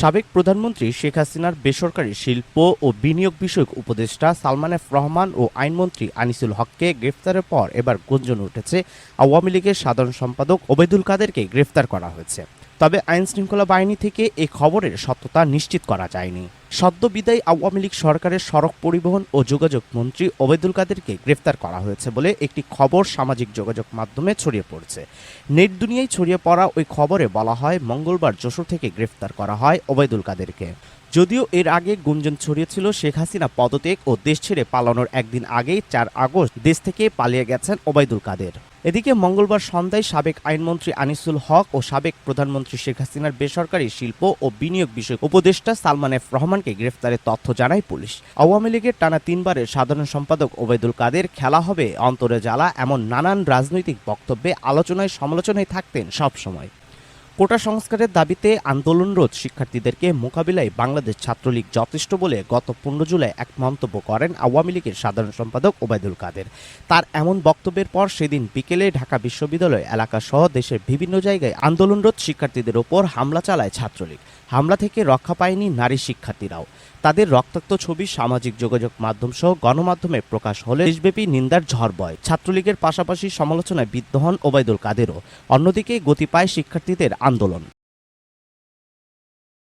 সাবেক প্রধানমন্ত্রী শেখ হাসিনার বেসরকারি শিল্প ও বিনিয়োগ বিষয়ক উপদেষ্টা সালমান এফ রহমান ও আইনমন্ত্রী আনিসুল হককে গ্রেফতারের পর এবার গুঞ্জন উঠেছে। আওয়ামী লীগের সাধারণ সম্পাদক ওবেদুল কাদেরকে গ্রেফতার করা হয়েছে। তবে আইন শৃঙ্খলা বাহিনী থেকে এই খবরের সত্যতা নিশ্চিত করা যায়নি। সদ্য বিদায়ী আওয়ামী লীগ সরকারের সড়ক পরিবহন ও যোগাযোগ মন্ত্রী ওবেদুল কাদেরকে গ্রেফতার করা হয়েছে বলে একটি খবর সামাজিক যোগাযোগ মাধ্যমে ছড়িয়ে পড়ছে। নেট দুনিয়ায় ছড়িয়ে পড়া ওই খবরে বলা হয়, মঙ্গলবার যশোর থেকে গ্রেফতার করা হয় ওবেদুল কাদেরকে। যদিও এর আগে গুঞ্জন ছড়িয়েছিল, শেখ হাসিনা পদত্যাগ ও দেশ ছেড়ে পালানোর একদিন আগেই চার আগস্ট দেশ থেকে পালিয়ে গেছেন ওবায়দুল কাদের। এদিকে মঙ্গলবার সন্ধ্যায় সাবেক আইনমন্ত্রী আনিসুল হক ও সাবেক প্রধানমন্ত্রী শেখ হাসিনার বেসরকারি শিল্প ও বিনিয়োগ বিষয়ক উপদেষ্টা সালমান এফ রহমানকে গ্রেফতারের তথ্য জানায় পুলিশ। আওয়ামী লীগের টানা তিনবারের সাধারণ সম্পাদক ওবায়দুল কাদের খেলা হবে অন্তরে জ্বালা এমন নানান রাজনৈতিক বক্তব্যে আলোচনায় সমালোচনায় থাকতেন সবসময়। কোটা সংস্কারের দাবিতে আন্দোলনরত শিক্ষার্থীদেরকে মোকাবিলায় বাংলাদেশ ছাত্রলীগ যথেষ্ট বলে গত পনেরো জুলাই এক মন্তব্য করেন আওয়ামী লীগের সাধারণ সম্পাদক ওবায়দুল কাদের। তার এমন বক্তব্যের পর সেদিন বিকেলে ঢাকা বিশ্ববিদ্যালয় এলাকা সহ দেশের বিভিন্ন জায়গায় আন্দোলনরত শিক্ষার্থীদের ওপর হামলা চালায় ছাত্রলীগ। হামলা থেকে রক্ষা পায়নি নারী শিক্ষার্থীরাও। তাদের রক্তাক্ত ছবি সামাজিক যোগাযোগ মাধ্যম সহ গণমাধ্যমে প্রকাশ হলে দেশব্যাপী নিন্দার ঝড় বয়। ছাত্রলীগের পাশাপাশি সমালোচনায় বিদ্ধ হন ওবায়দুল কাদেরও। অন্যদিকে গতি পায় শিক্ষার্থীদের আন্দোলন।